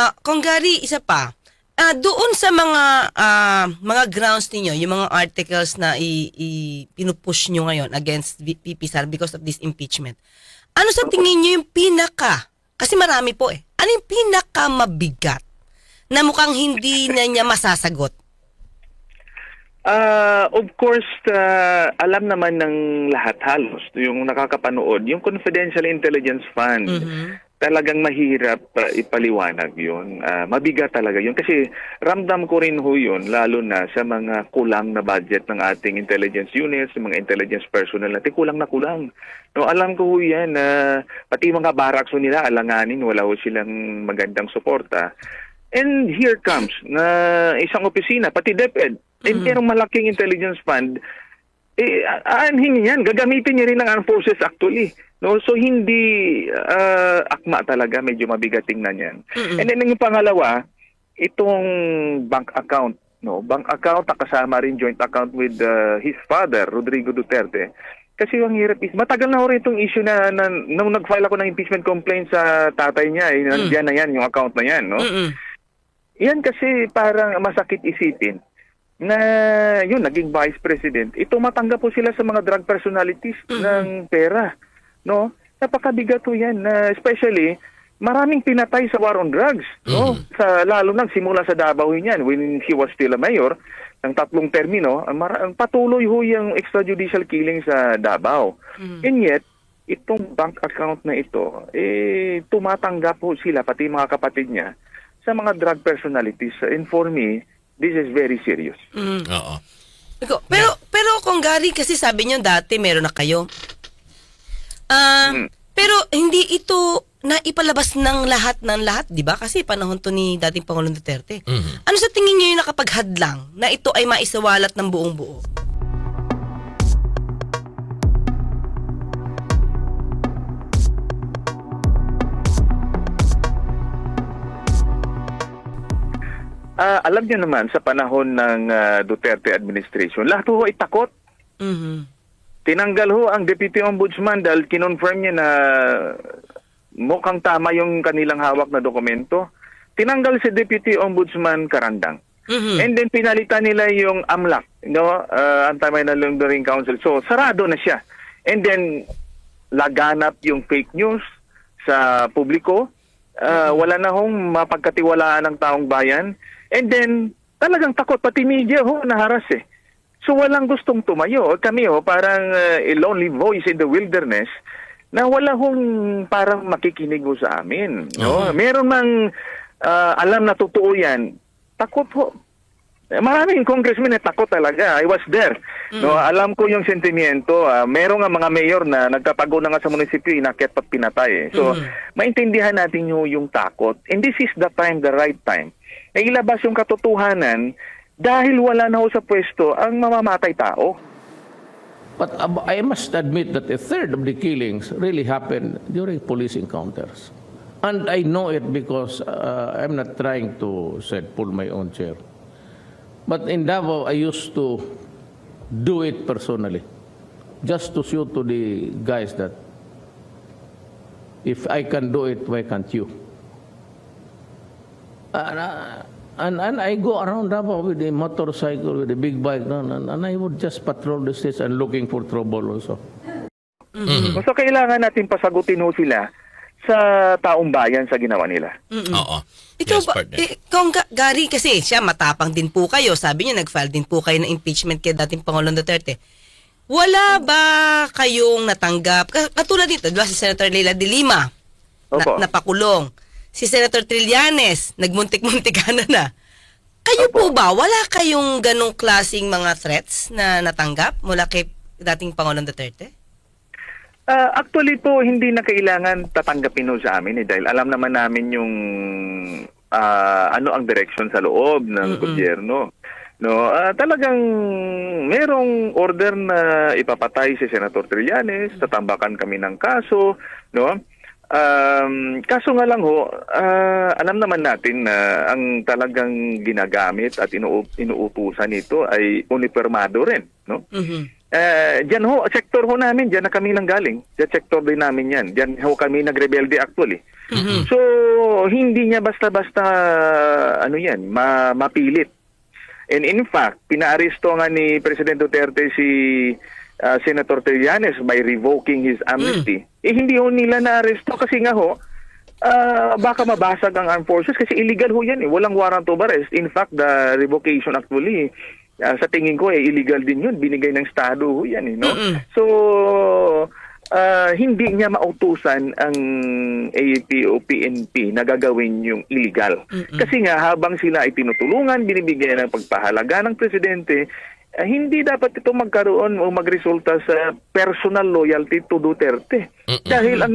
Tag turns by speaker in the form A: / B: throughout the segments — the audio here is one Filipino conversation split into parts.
A: Ah, Kung Gary, isa pa. Ah, doon sa mga ah, mga grounds ninyo, yung mga articles na i, i pinupush nyo ngayon against VP Sara because of this impeachment. Ano sa tingin nyo yung pinaka? Kasi marami po eh. Ano yung pinaka mabigat na mukhang hindi na niya masasagot?
B: Ah, of course, ah, alam naman ng lahat halos, yung nakakapanood, yung Confidential Intelligence Fund,
A: Mhm.
B: Talagang mahirap ah, ipaliwanag yun. Ah, mabigat talaga yun. Kasi ramdam ko rin ho yun, lalo na sa mga kulang na budget ng ating intelligence units, mga intelligence personnel natin, kulang na kulang. No, alam ko ho yan na pati mga barracks nila, alanganin, wala ho silang magandang suporta. And here comes na isang opisina, pati DepEd, eh, merong malaking intelligence fund, eh, aanhin yan. Gagamitin niya rin ng armed forces actually. No? So, hindi ah, akma talaga. Medyo mabigat tingnan yan. And then, yung pangalawa, itong bank account. No? Bank account, nakasama rin joint account with ah, his father, Rodrigo Duterte. Kasi yung hirap is, matagal na ho rin itong issue na, na nung nag-file ako ng impeachment complaint sa tatay niya, eh, nandiyan na yan, yung account na yan, no?
A: Mm-mm.
B: Yan kasi parang masakit isipin na yun, naging vice president, ito matanggap po sila sa mga drug personalities ng pera. No? Napakabigat po yan. na especially, maraming pinatay sa war on drugs. No? Sa, lalo nang simula sa Davao yun yan, when he was still a mayor, ng tatlong termino, ang patuloy ho yung extrajudicial killing sa Davao. And yet, itong bank account na ito, eh, tumatanggap po sila, pati mga kapatid niya, sa mga drug personalities. And for me, this is very serious.
A: Mm.
C: Oo.
A: Pero pero kung Gary kasi sabi niyo dati meron na kayo. Ah,
B: Mm.
A: pero hindi ito na ipalabas ng lahat ng lahat, 'di ba? Kasi panahon to ni dating Pangulong Duterte.
C: Mhm.
A: Ano sa tingin niyo yung nakapaghadlang na ito ay maisawalat ng buong buo?
B: Ah, alam niyo naman, sa panahon ng ah, Duterte administration, lahat ho ay takot.
A: Mhm.
B: Tinanggal ho ang Deputy Ombudsman dahil kinonfirm niya na mukhang tama yung kanilang hawak na dokumento. Tinanggal si Deputy Ombudsman Karandang.
A: Mhm.
B: And then pinalitan nila yung AMLAC, no? Uh, Anti-Money Laundering Council. So sarado na siya. And then laganap yung fake news sa publiko. Uh, wala na hong mapagkatiwalaan ng taong bayan. And then talagang takot pati media ho naharas eh. So walang gustong tumayo. Kami ho parang uh, a lonely voice in the wilderness na wala hong parang makikinig ho sa amin. No? Meron mang uh, alam na totoo yan, takot ho. Maraming congressmen na takot talaga. I was there. No, alam ko yung sentimiento. Ah, meron nga mga mayor na nagtatago na nga sa munisipyo, inakyat at pinatay. eh. So, maintindihan natin yung, yung takot. And this is the time, the right time. Na ilabas yung katotohanan dahil wala na ho sa pwesto ang mamamatay tao.
D: But uh, I must admit that a third of the killings really happened during police encounters. And I know it because uh, I'm not trying to say, pull my own chair. But in Davao, I used to do it personally, just to show to the guys that if I can do it, why can't you? And, uh, and, and I go around Davao with a motorcycle, with a big bike, no, and, and I would just patrol the streets and looking for trouble also.
B: So, kailangan natin pasagutin ho sila sa taong bayan sa ginawa nila.
C: Oo.
A: Ikaw
C: yes,
A: ba,
C: partner.
A: eh, Gary kasi siya matapang din po kayo. Sabi niyo nag-file din po kayo ng impeachment kay dating Pangulong Duterte. Wala ba kayong natanggap? Ka- Katulad dito, di ba si Senator Leila de Lima
B: Opo.
A: na, napakulong. Si Senator Trillanes, nagmuntik-muntikana na. Kayo po ba, wala kayong ganong klasing mga threats na natanggap mula kay dating Pangulong Duterte?
B: Ah, actually po, hindi na kailangan tatanggapin ho sa amin eh, dahil alam naman namin yung ah, ano ang direksyon sa loob ng gobyerno. No, ah, talagang merong order na ipapatay si Senator Trillanes, tatambakan kami ng kaso, no? Um, kaso nga lang ho, ah, alam naman natin na ang talagang ginagamit at inuu- inuutusan nito ay unipermado rin, no?
A: Mhm.
B: Eh, diyan ho, sector ho namin, diyan na kami nang galing. Diyan sector din namin yan. Diyan ho kami nagrebelde actually. So, hindi niya basta-basta, ano yan, ma mapilit. And in fact, pinaaresto nga ni President Duterte si ah, Senator Trillanes by revoking his amnesty. Eh, hindi ho nila naaresto kasi nga ho, ah, baka mabasag ang armed forces kasi illegal ho yan eh. Walang warrant of arrest. In fact, the revocation actually, ah, sa tingin ko eh, illegal din yun. Binigay ng Estado ho yan eh, no? So, ah, hindi niya mautusan ang AAP o PNP na gagawin yung illegal. Kasi nga, habang sila ay tinutulungan, binibigyan ng pagpahalaga ng presidente, ah, hindi dapat ito magkaroon o magresulta sa personal loyalty to Duterte. Dahil ang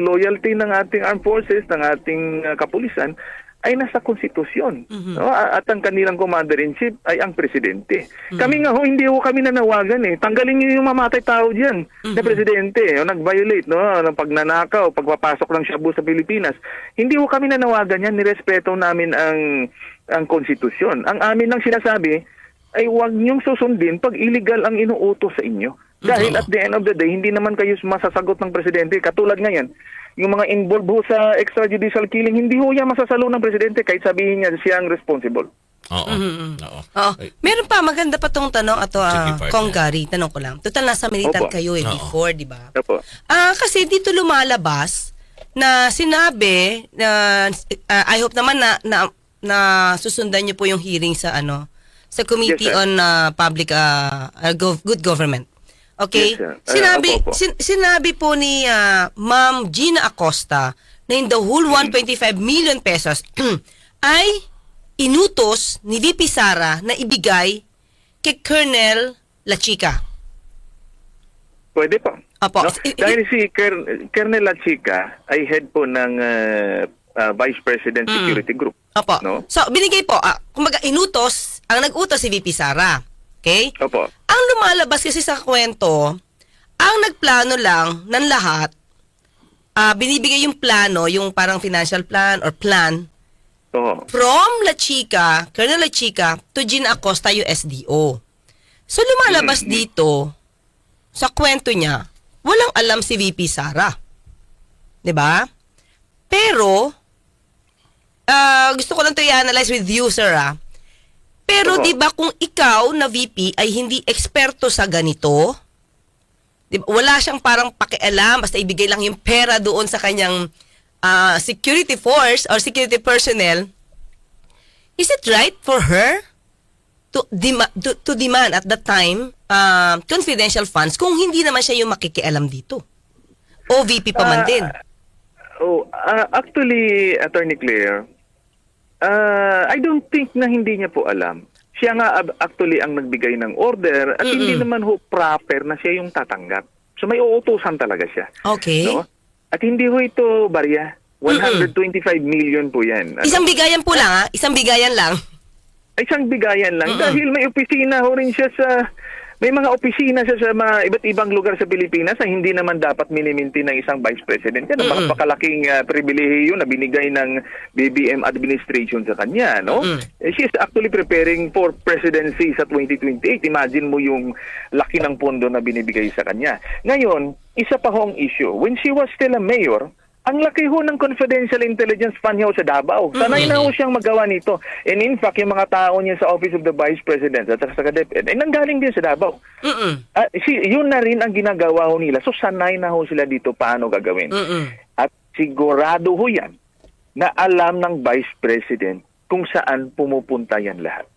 B: loyalty ng ating armed forces, ng ating ah, kapulisan, ay nasa konstitusyon. no? A- At ang kanilang commander-in-chief ay ang presidente. Kami nga ho, hindi ho kami nanawagan eh. Tanggalin niyo yung mamatay tao diyan na presidente. O nag-violate no? ng pagnanakaw, pagpapasok ng shabu sa Pilipinas. Hindi ho kami nanawagan yan. Nirespeto namin ang, ang konstitusyon. Ang amin lang sinasabi, ay huwag niyong susundin pag illegal ang inuutos sa inyo. Dahil at the end of the day, hindi naman kayo masasagot ng presidente. Katulad ngayon, yung mga involved ho sa extrajudicial killing, hindi ho yan masasalo ng presidente kahit sabihin niya siya ang responsible.
C: Oo. Oo.
A: Oh,
C: Ay,
A: meron pa maganda pa tong tanong ato ah,
C: partner.
A: Kong Gary, tanong ko lang. Total nasa militant
B: Opo.
A: kayo eh
C: Oo.
A: before, di ba?
B: Opo.
A: Ah, kasi dito lumalabas na sinabi na ah, I hope naman na na, na susundan niyo po yung hearing sa ano sa Committee
B: Yes, sir.
A: on ah, Public ah, Gov- Good Government. Okay?
B: Yes, sir. Ah,
A: sinabi
B: opo, opo.
A: sin- sinabi po ni ah, Ma'am Gina Acosta na in the whole 125 million pesos ay inutos ni VP Sara na ibigay kay Colonel La Chica.
B: Pwede po.
A: Apo.
B: No? Dahil si Colonel Lachica ay head po ng ah, ah, Vice President
A: Mm.
B: Security Group.
A: Opo.
B: No?
A: So, binigay po, ah, kumbaga inutos, ang nag-utos si VP Sara. Okay?
B: Opo.
A: Ang lumalabas kasi sa kwento, ang nagplano lang ng lahat, ah, binibigay yung plano, yung parang financial plan or plan,
B: Oo.
A: from La Chica, Colonel La Chica, to Gina Acosta, USDO. So, lumalabas dito, sa kwento niya, walang alam si VP Sara. 'Di ba? Pero, ah, gusto ko lang to i-analyze with you, sir, ah. Pero, di ba kung ikaw na VP ay hindi eksperto sa ganito, di ba, wala siyang parang pakialam, basta ibigay lang yung pera doon sa kanyang ah, security force or security personnel, is it right for her to, dema- to, to demand at that time ah, confidential funds kung hindi naman siya yung makikialam dito? O VP pa man
B: Ah,
A: din.
B: Oh, ah, actually, Attorney Claire, ah, I don't think na hindi niya po alam. Siya nga actually ang nagbigay ng order at hindi naman ho proper na siya yung tatanggap. So may uutusan talaga siya.
A: Okay.
B: No? At hindi ho ito barya. 125 million po yan. Ano?
A: Isang bigayan po lang, ah. Isang bigayan lang.
B: Isang bigayan lang dahil may opisina ho rin siya sa may mga opisina siya sa mga iba't ibang lugar sa Pilipinas na hindi naman dapat miniminti ng isang vice president. Yan ang napakalaking uh, pribilehiyo na binigay ng BBM administration sa kanya, no? Eh, She is actually preparing for presidency sa 2028. Imagine mo yung laki ng pondo na binibigay sa kanya. Ngayon, isa pa hong issue. When she was still a mayor, ang laki ho ng confidential intelligence fund niya sa Davao. Sanay na ho siyang magawa nito. And in fact, yung mga tao niya sa Office of the Vice President at sa DepEd, ay nanggaling din sa Davao.
A: Mm-mm.
B: Ah, si, yun na rin ang ginagawa ho nila. So sanay na ho sila dito paano gagawin.
A: Mm-mm.
B: At sigurado ho yan na alam ng Vice President kung saan pumupunta yan lahat.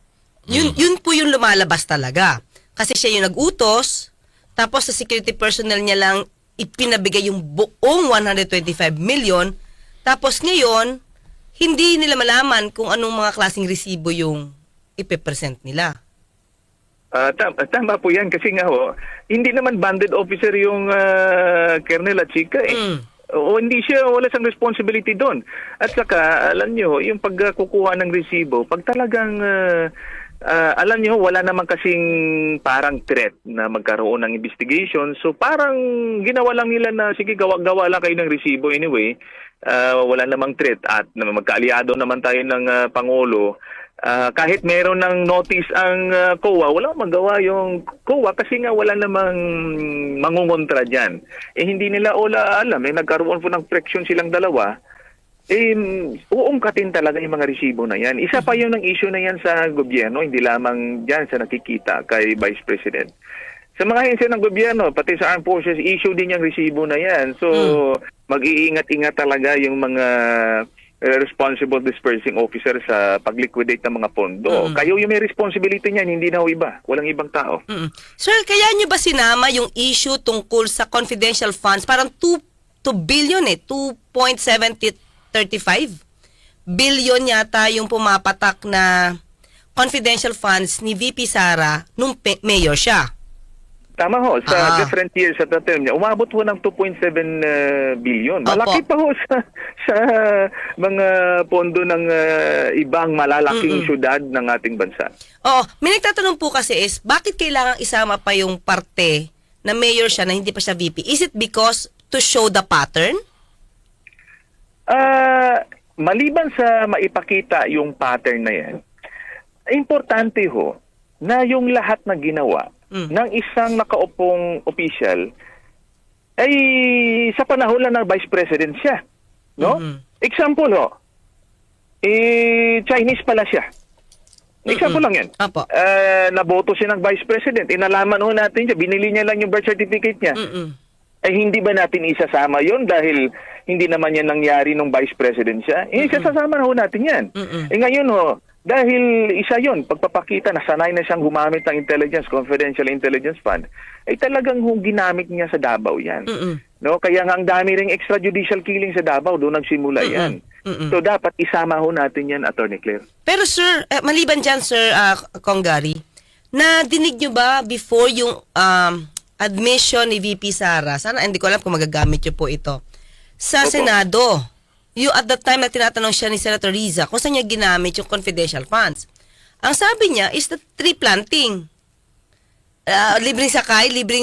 A: Yun, yun po yung lumalabas talaga. Kasi siya yung nag-utos, tapos sa security personnel niya lang ipinabigay yung buong 125 million, tapos ngayon, hindi nila malaman kung anong mga klaseng resibo yung ipipresent nila.
B: Ah, tam- tama po yan kasi nga ho, hindi naman banded officer yung ah, Colonel at Chica eh.
A: Mm.
B: O hindi siya, wala siyang responsibility doon. At saka, alam niyo, yung pagkukuha ng resibo, pag talagang, ah, ah, alam niyo, wala naman kasing parang threat na magkaroon ng investigation. So parang ginawa lang nila na, sige, gawa-gawa lang kayo ng resibo anyway. Ah, wala namang threat at magkaalyado naman tayo ng ah, Pangulo. Ah, kahit meron ng notice ang ah, COA, wala magawa yung COA kasi nga wala namang mangungontra dyan. Eh hindi nila ola alam, eh nagkaroon po ng friction silang dalawa, eh uungkatin talaga yung mga resibo na yan. Isa pa yun ang issue na yan sa gobyerno, hindi lamang dyan sa nakikita kay Vice President. Sa mga hensya ng gobyerno, pati sa armed forces, issue din yung resibo na yan. So, mag-iingat-ingat talaga yung mga uh, responsible dispersing officer sa pag-liquidate ng mga pondo. Kayo yung may responsibility niyan, hindi na iba. Walang ibang tao.
A: Mm. Sir, kaya nyo ba sinama yung issue tungkol sa confidential funds? Parang 2, 2 billion eh, 2.7035 billion yata yung pumapatak na confidential funds ni VP Sara nung mayor siya.
B: Tama ho, sa
A: Ah.
B: different years at the term niya, umabot ho ng 2.7 uh, billion. Malaki
A: Opo.
B: pa ho sa, sa mga pondo ng uh, ibang malalaking syudad ng ating bansa.
A: Oo, may nagtatanong po kasi is, bakit kailangan isama pa yung parte na mayor siya na hindi pa siya VP? Is it because to show the pattern?
B: Ah, maliban sa maipakita yung pattern na yan, importante ho na yung lahat na ginawa
A: Mm.
B: ng isang nakaupong official ay sa panahon lang ng vice president siya. No?
A: Mhm.
B: Example ho, eh, Chinese pala siya. Example lang yan.
A: Apo.
B: Ah, naboto siya ng vice president. Inalaman ho natin siya. Binili niya lang yung birth certificate niya
A: Mm-mm.
B: ay hindi ba natin isasama yon dahil hindi naman yan nangyari nung vice president siya? Eh, isasama na ho natin yan.
A: Mm-mm.
B: Eh ngayon ho, dahil isa yon pagpapakita na sanay na siyang gumamit ng intelligence, confidential intelligence fund, ay talagang ho ginamit niya sa Davao yan.
A: Mm-mm.
B: No, kaya nga ang dami ring extrajudicial killing sa Davao, doon nagsimula yan.
A: Mm-mm.
B: So dapat isama ho natin yan, Attorney Claire.
A: Pero sir, eh, maliban dyan sir uh, Conggari, na dinig nyo ba before yung um, admission ni VP Sara, sana hindi ko alam kung magagamit nyo po ito, sa
B: Opo.
A: Senado, yung at that time na tinatanong siya ni Senator Riza kung saan niya ginamit yung confidential funds. Ang sabi niya is the tree planting. Ah, libreng sakay, libreng